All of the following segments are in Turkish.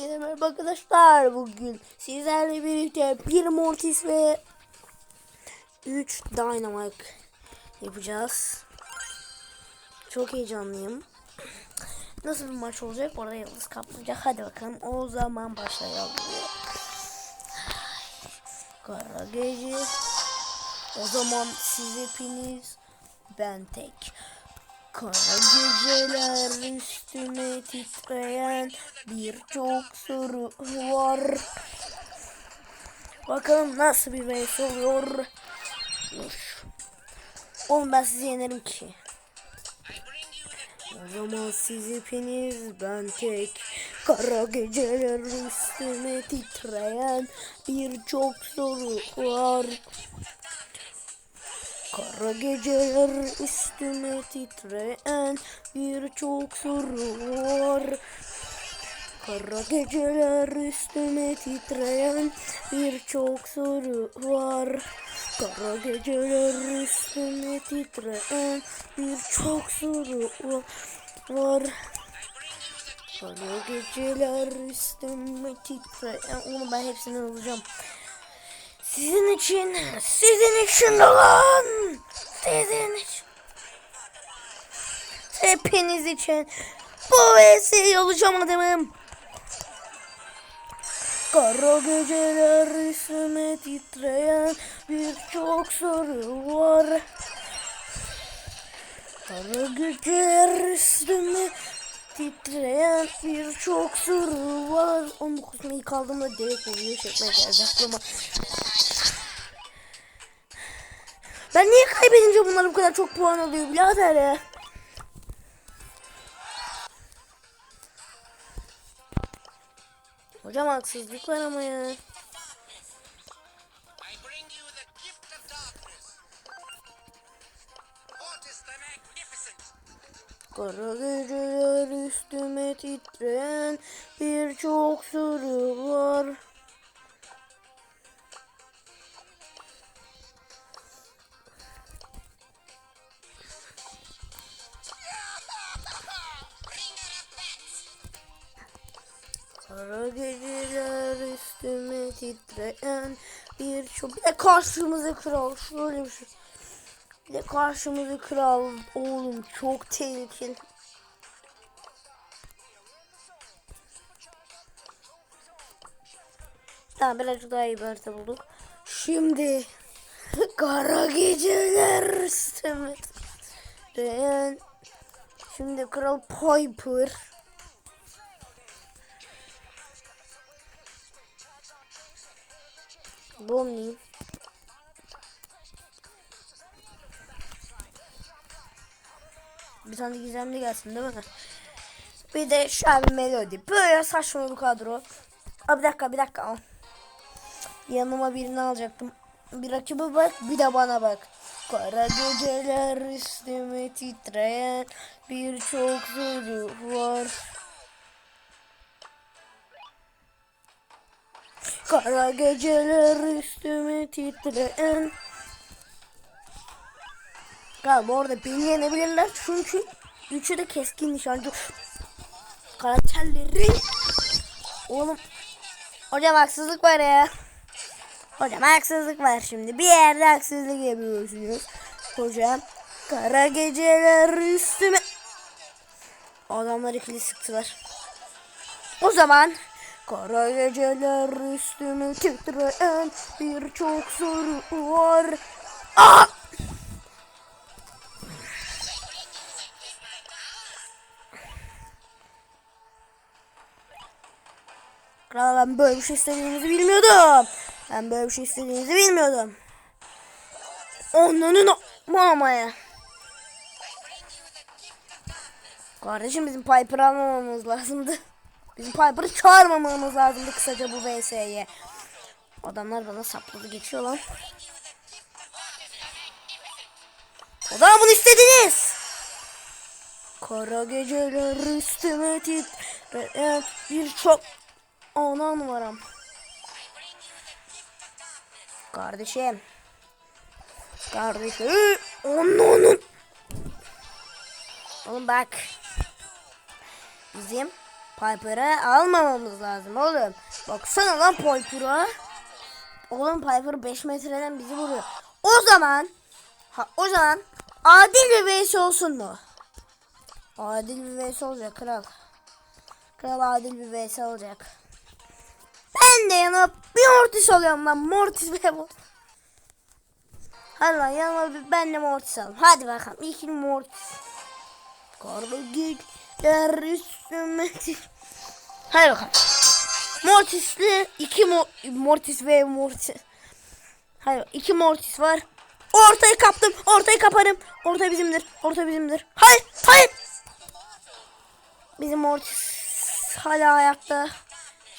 Hepinize merhaba arkadaşlar. Bugün sizlerle birlikte bir Mortis ve 3 Dynamite yapacağız. Çok heyecanlıyım. Nasıl bir maç olacak? Orada yıldız kaplayacak. Hadi bakalım. O zaman başlayalım. Kara gece. O zaman siz hepiniz ben tek. Kara geceler üstüme titreyen birçok soru var. Bakalım nasıl bir vs oluyor. Dur. Oğlum ben sizi yenerim ki. O zaman siz hepiniz ben tek. Kara geceler üstüme titreyen birçok soru var. Kara geceler üstüme titreyen birçok soru var. Kara geceler üstüme titreyen birçok soru var. Kara geceler üstüme titreyen birçok soru va- var. Kara geceler üstüme titreyen onu ben hepsini alacağım. Sizin için, sizin için lan. Sizin için. Hepiniz için bu vesileyi alacağım adamım. Kara geceler üstüme titreyen birçok soru var. Kara geceler üstüme titreyen birçok soru var. 19 Mayı kaldığımda direkt oluyor çekmeye geldi aklıma. Ben niye kaybedince bunlar bu kadar çok puan alıyor birader ya? Hocam haksızlık var ama ya. Kara geceler üstüme titreyen birçok soru var. Kara geceler üstüme titreyen birçok... Bir de karşımıza kral. Şöyle bir şey. De karşımıza kral. Oğlum çok tehlikeli. Tamam birazcık daha iyi bir harita bulduk. Şimdi kara geceler titreyen Şimdi kral Piper. Bir tane gizemli gelsin değil mi? Bir de Şabi Melody. Böyle saçma bir kadro. Aa, bir dakika bir dakika. Yanıma birini alacaktım. Bir rakibe bak bir de bana bak. Kara geceler üstüme titreyen birçok soru var. Kara geceler üstüme titreyen Galiba orada beni yenebilirler çünkü üçü de keskin nişancı. Karakterleri. Oğlum. Hocam haksızlık var ya. Hocam haksızlık var şimdi. Bir yerde haksızlık yapıyorsunuz. Hocam Kara geceler üstüme. Adamlar ikili sıktılar. O zaman kara geceler üstüme titreyen birçok soru var. Aa! Kral ben böyle bir şey istediğinizi bilmiyordum. Ben böyle bir şey istediğinizi bilmiyordum. Onların mamaya. Kardeşim bizim Piper almamamız lazımdı. Bizim Piper'ı çağırmamamız lazımdı kısaca bu VS'ye. Adamlar bana sapladı geçiyor lan. O da bunu istediniz. Kara geceler üstüme titreyen birçok ana numaram. Kardeşim. Kardeşim. Onun onun. Oğlum bak. Bizim Piper'ı almamamız lazım oğlum. Baksana lan Piper'a. Oğlum Piper 5 metreden bizi vuruyor. O zaman ha, o zaman adil bir vs olsun mu? Adil bir vs olacak kral. Kral adil bir vs olacak. Ben de yanıma bir Mortis alıyorum lan. Mortis ve Mortis. Hadi yanıma bir ben de Mortis alayım. Hadi bakalım. İlk Mortis. Karlı güller üstüme. Hadi bakalım. Mortis'li iki mo Mortis ve Mortis. Hayır iki Mortis var. Ortayı kaptım. Ortayı kaparım. Orta bizimdir. Orta bizimdir. Hayır. Hayır. Bizim Mortis hala ayakta.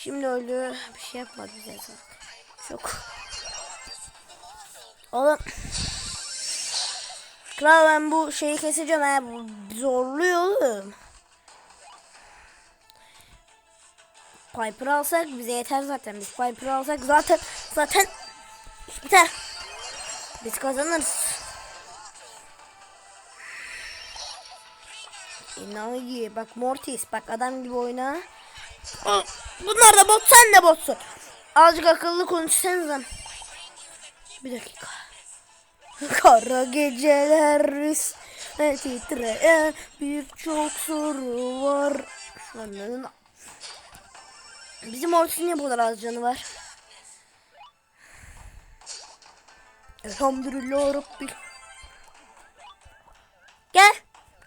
Şimdi öldü. Bir şey yapmadı bize. Çok. Oğlum. Kral ben bu şeyi keseceğim ha. Zorluyor oğlum. Piper alsak bize yeter zaten. Biz Piper alsak zaten zaten biter. Biz kazanırız. İnanılmaz bak Mortis bak adam gibi oyna. Aa, Bunlar da bot sen de botsun. Azıcık akıllı konuşsanıza. Bir dakika. Kara geceler üstüne titreyen birçok soru var. Anladın Bizim Mortis'in niye bu kadar az canı var? Elhamdülillah Rabbil. Gel.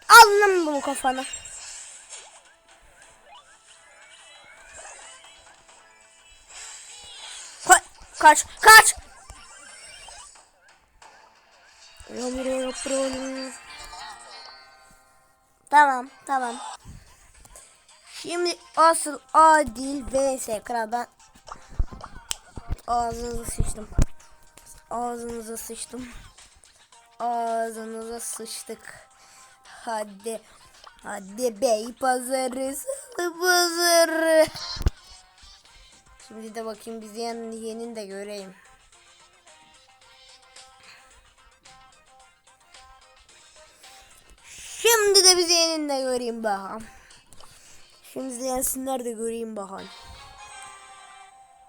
Al lan bunu kafana. Kaç kaç. Tamam tamam. Şimdi asıl adil vs kral ben ağzınıza sıçtım. Ağzınıza sıçtım. Ağzınıza sıçtık. Hadi. Hadi bey pazarı salı pazarı. Şimdi de bakayım bizi yeni, yenin de göreyim. Şimdi de bizi yenin de göreyim bakalım. Şimdi de yensinler de göreyim bakalım.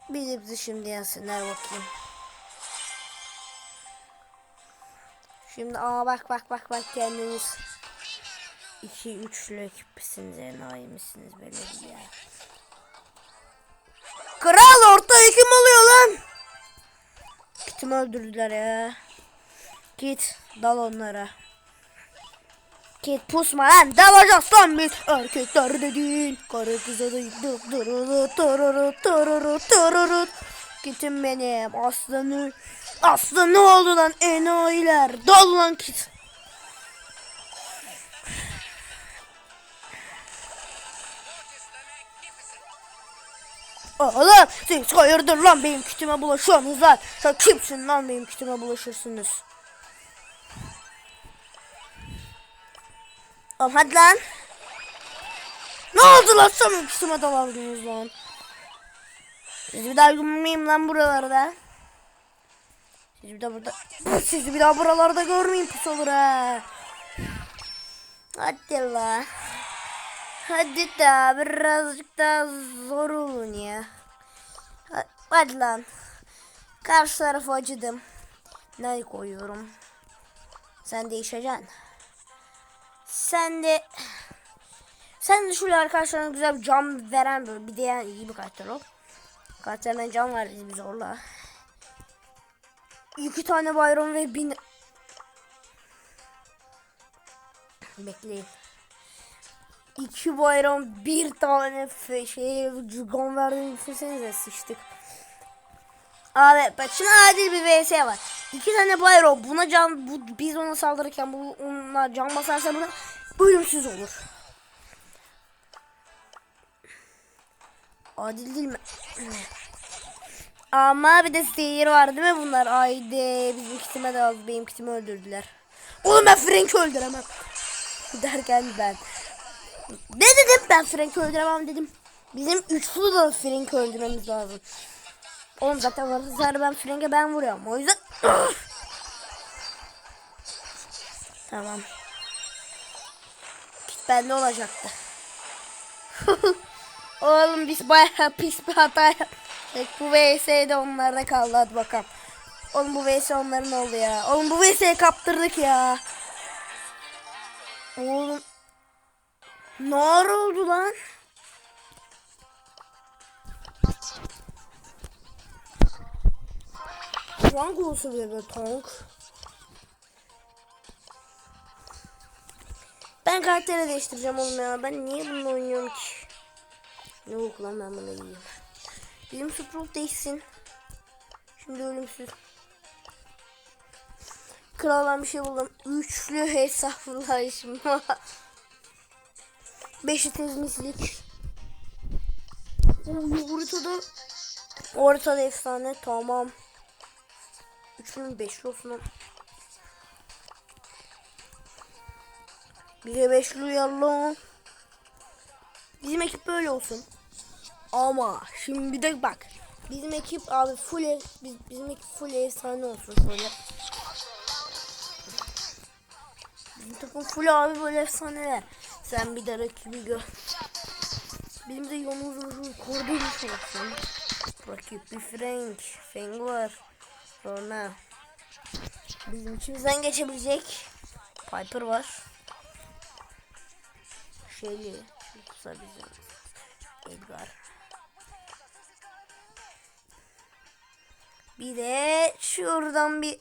Bir de bizi şimdi yensinler bakayım. Şimdi aa bak bak bak bak kendiniz. 2 üçlü ekipsiniz enayi misiniz böyle ya. Kral ortaya kim oluyor lan? Kim öldürdüler ya? Git dal onlara. Git pusma lan dalacağız lan biz erkekler dediğin karı kıza değil dururu dururu dururu dururu Gitin benim aslanı aslı ne oldu lan enayiler dal lan git Oğlum siz hayırdır lan benim kütüme bulaşıyorsunuz lan Sen kimsin lan benim kütüme bulaşırsınız Oğlum hadi lan. Ne oldu lan sana üstüme dalardınız lan. Sizi bir daha görmeyeyim lan buralarda. Sizi bir daha burada. Sizi bir daha buralarda görmeyeyim pis olur ha. Hadi la. Hadi daha birazcık daha zor olun ya. Ha- Hadi lan. Karşı tarafa acıdım. Ne koyuyorum? Sen değişeceksin. Sen de sen de şöyle arkadaşlarına güzel bir cam veren böyle bir de yani iyi bir karakter ol. Karakterden cam ver bizi bir zorla. İki tane bayram ve bin... Bekleyin. İki bayram bir tane şey cam verdiğini düşünsenize sıçtık. Abi bak şimdi adil bir vs var. İki tane bayro buna can bu biz ona saldırırken bu ona can basarsa buna ölümsüz olur. Adil değil mi? Ama bir de sihir var değil mi bunlar? Haydi bizim kitime de az benim kitimi öldürdüler. Oğlum ben Frank'i öldüremem. Derken ben. Ne dedim ben Frank'i öldüremem dedim. Bizim üçlü da Frank'i öldürmemiz lazım. Oğlum zaten varsa ben Frank'e ben vuruyorum. O yüzden Tamam. Kit bende olacaktı. Oğlum biz bayağı pis bir hata yaptık. Bu VS de onlarda kaldı hadi bakalım. Oğlum bu VS onların oldu ya. Oğlum bu VS'ye kaptırdık ya. Oğlum. Ne ara oldu lan? Tank olsa bile böyle tank. Ben karakteri değiştireceğim oğlum ya. Ben niye bunu oynuyorum ki? Yok lan ben bunu yiyeyim. Bizim Sprout değişsin. Şimdi ölümsüz. Kraldan bir şey buldum. Üçlü hesaplaşma. Beşi tezmislik. Oy, Ortada. Ortada efsane. Tamam. Üçlü beşli olsun. lan. Bize beşli uyarlı. Bizim ekip böyle olsun. Ama şimdi bir de bak. Bizim ekip abi full ev- biz, bizim ekip full efsane olsun şöyle. Bizim takım full abi böyle efsaneler. Sen bir de rakibi gör. Bizim de yolumuz korduymuş olsun. Rakip bir Frank. Frank var. Sonra bizim içimizden geçebilecek Piper var. Şeyli. Kısa bizim. Edgar. Bir de şuradan bir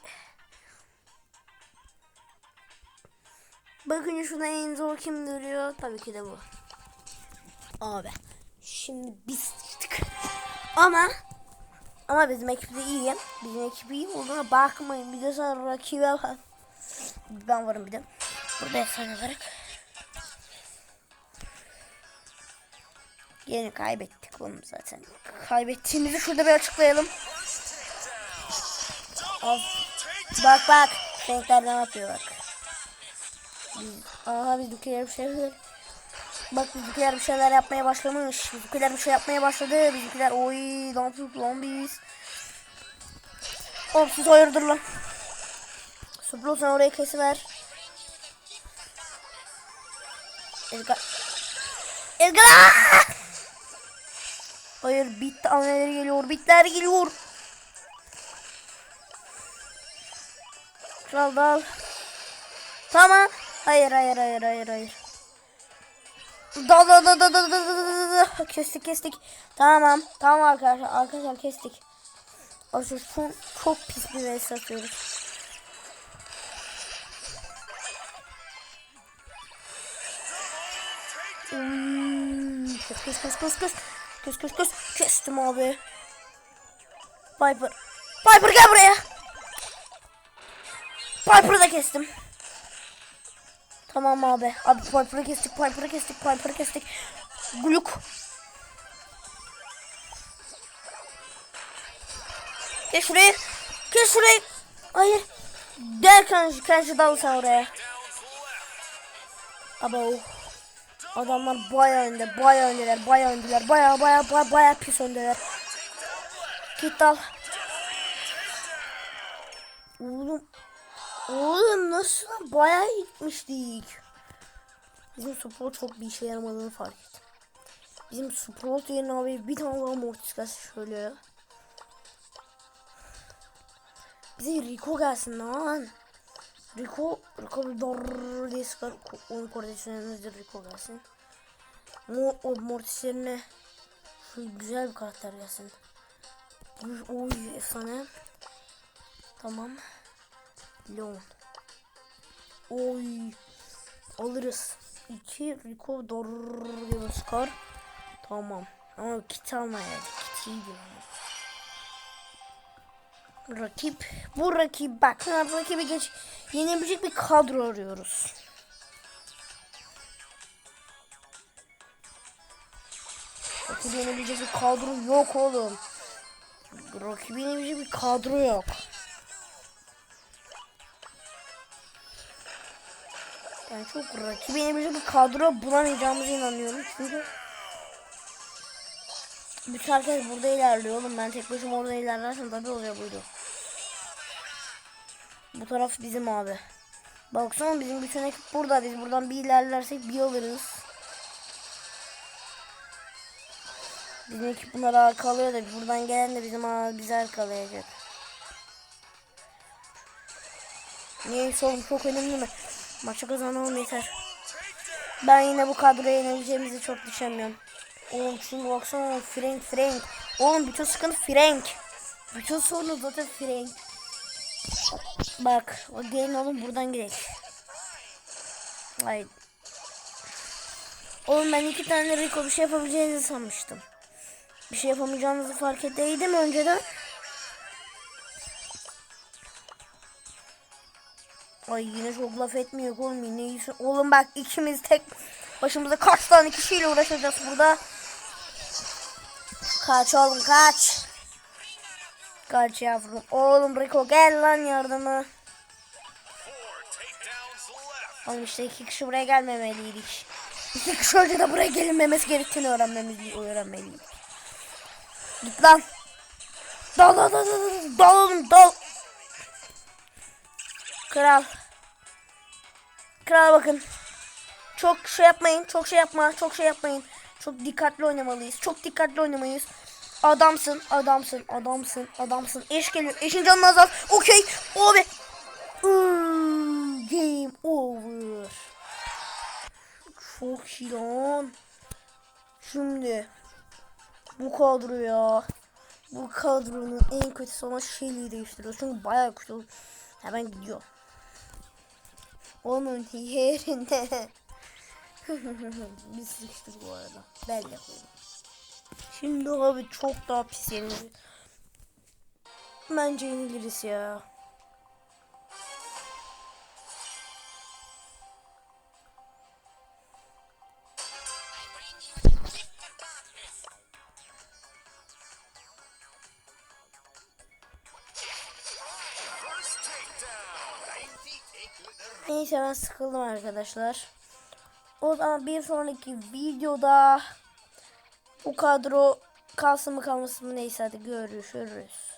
Bakın şuna en zor kim duruyor? Tabii ki de bu. Abi. Şimdi biz sıçtık. Ama ama bizim ekip de iyi. Bizim ekip iyi olduğuna bakmayın. Bir de sonra rakibe bak. Ben varım bir de. Burada efsane olarak. Yine kaybettik bunu zaten. Kaybettiğimizi şurada bir açıklayalım. Of. Bak bak. Renkler ne bak. Aha bizimkiler bir şeyler. Bak bizimkiler bir şeyler yapmaya başlamış. Bizimkiler bir şey yapmaya başladı. Bizimkiler oy lan biz. Oğlum siz hayırdır lan. Suplo sen orayı kesiver. Edgar. Edgar! Hayır bit anneleri geliyor. Bitler geliyor. Kral dal. Tamam. Hayır hayır hayır hayır hayır. Da da da da da da da da da. Kestik kestik. Tamam. Tamam arkadaşlar. Arkadaşlar kestik. Arkadaşlar şu çok pis bir vs atıyoruz. Hmm, Kes kes kes kes kes. Kes kes kes. Kestim abi. Piper. Piper gel buraya. Piper'ı da kestim. Tamam abi. Abi Piper'ı kestik, Piper'ı kestik, Piper'ı kestik. Gluk. Kes şurayı. Kes şurayı. Hayır. Gel kanji, kanji dal sen oraya. Abo. Adamlar bayağı önde, bayağı öndeler, bayağı öndeler, bayağı bayağı bayağı, bayağı pis öndeler. Git al. Oğlum. Oğlum nasıl bayağı gitmiştik. Bizim support çok bir işe yaramadığını fark ettim. Bizim support yerine abi bir tane daha mortis gelsin şöyle. Bize Rico gelsin lan. Rico, Rico bir dor diye sıkar. Onu koordinasyonumuzda Rico gelsin. Mo, o mortis yerine şu güzel bir karakter gelsin. Oy efsane. Tamam. Leon. Oy. Alırız. 2 Rico Dor gibi skor. Tamam. Ama kit almaya kit iyiydi. Rakip. Bu rakip bak. Rakibi geç. Yenebilecek bir kadro arıyoruz. Rakibi yenebilecek bir kadro yok oğlum. Rakibi yenebilecek bir kadro yok. Yani çok rakibi yenebilecek bir kadro bulamayacağımıza inanıyorum. Çünkü bütün herkes burada ilerliyor oğlum. Ben tek başıma orada ilerlersem tabii oluyor buydu. Bu taraf bizim abi. Baksana bizim bütün ekip burada. Biz buradan bir ilerlersek bir alırız. Bizim ekip bunları arkalıyor da buradan gelen de bizim ağa bizi arkalayacak. Niye oğlum çok önemli mi? Maçı kazanalım yeter. Ben yine bu kadroya yenileceğimizi çok düşünmüyorum. Oğlum şunu baksana Frank Frank. Oğlum bütün sıkıntı Frank. Bütün sorun zaten Frank. Bak o gelin oğlum buradan gidelim. Ay. Oğlum ben iki tane Rico bir şey yapabileceğinizi sanmıştım. Bir şey yapamayacağınızı fark ettiydim önceden. Ay yine çok laf etmiyor oğlum yine iyisin. Oğlum bak ikimiz tek başımıza kaç tane kişiyle uğraşacağız burada. Kaç oğlum kaç. Kaç yavrum. Oğlum Rico gel lan yardıma. Oğlum işte iki kişi buraya gelmemeliydik. İki kişi önce de buraya gelinmemesi gerektiğini öğrenmemiz öğrenmeliydik. Git lan. Dal dal dal dal dal dal dal. Kral. Kral bakın. Çok şey yapmayın. Çok şey yapma. Çok şey yapmayın. Çok dikkatli oynamalıyız. Çok dikkatli oynamalıyız. Adamsın, adamsın, adamsın, adamsın. Eş geliyor. Eşin canını azalt. Okey. Abi. Game over. Çok iyi lan. Şimdi. Bu kadro ya. Bu kadronun en kötüsü olan Shelly'i değiştiriyoruz. Çünkü bayağı kötü. Hemen gidiyor. Onun yerine biz sıkıştık bu arada. Ben de koydum. Şimdi abi çok daha pis yeniliriz. Bence yeniliriz ya. Neyse ben sıkıldım arkadaşlar. O zaman bir sonraki videoda bu kadro kalsın mı kalmasın mı neyse hadi görüşürüz.